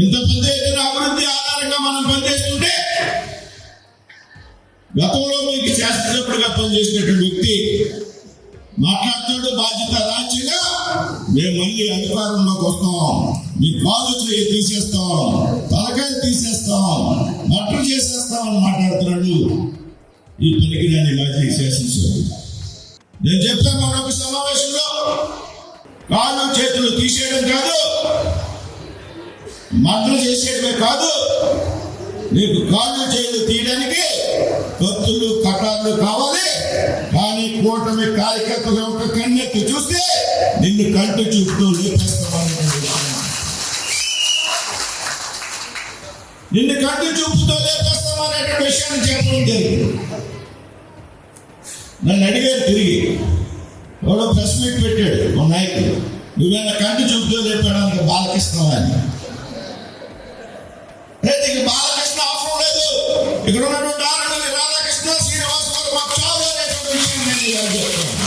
ఇంత పెద్ద ఎత్తున అభివృద్ధి ఆధారంగా మనం పనిచేస్తుంటే గతంలో మీకు శాస్త్రజ్ఞుడిగా పనిచేసినటువంటి వ్యక్తి మాట్లాడుతాడు బాధ్యత రాజ్యంగా మేము మళ్ళీ అధికారంలోకి వస్తాం. మీ కాలు చేయి తీసేస్తాం తలకాయ తీసేస్తాం మటర్ చేసేస్తాం అని మాట్లాడుతున్నాడు ఈ పనికిరాని మాజీ శాసనసభ్యుడు. నేను చెప్తాను మరొక సమావేశంలో కాళ్ళు చేతులు తీసేయడం కాదు మటర్ చేసేయడమే కాదు నీకు కాళ్ళు చేతులు తీయడానికి కత్తులు కటాలు కావాలి. కానీ కూటమి కార్యకర్తగా ఒక కన్నెత్తి చూస్తే నిన్ను కంటి చూపుతూ లేపేస్తామని నిన్ను కంటి చూపుతో లేపేస్తామనే విషయాన్ని చెప్పడం జరిగింది. నన్ను అడిగారు తిరిగి. ఎవడో ప్రెస్ మీట్ పెట్టాడు మా నాయకుడు. నువ్వేనా కంటి చూపుతో లేపడానికి బాలకిస్తావా అని. ఇక్కడ ఉన్నటువంటి ఆనంద్ రాధాకృష్ణ శ్రీనివాస్ గారు మాకు చాలు అనేటువంటి విషయం నేను ఇవాళ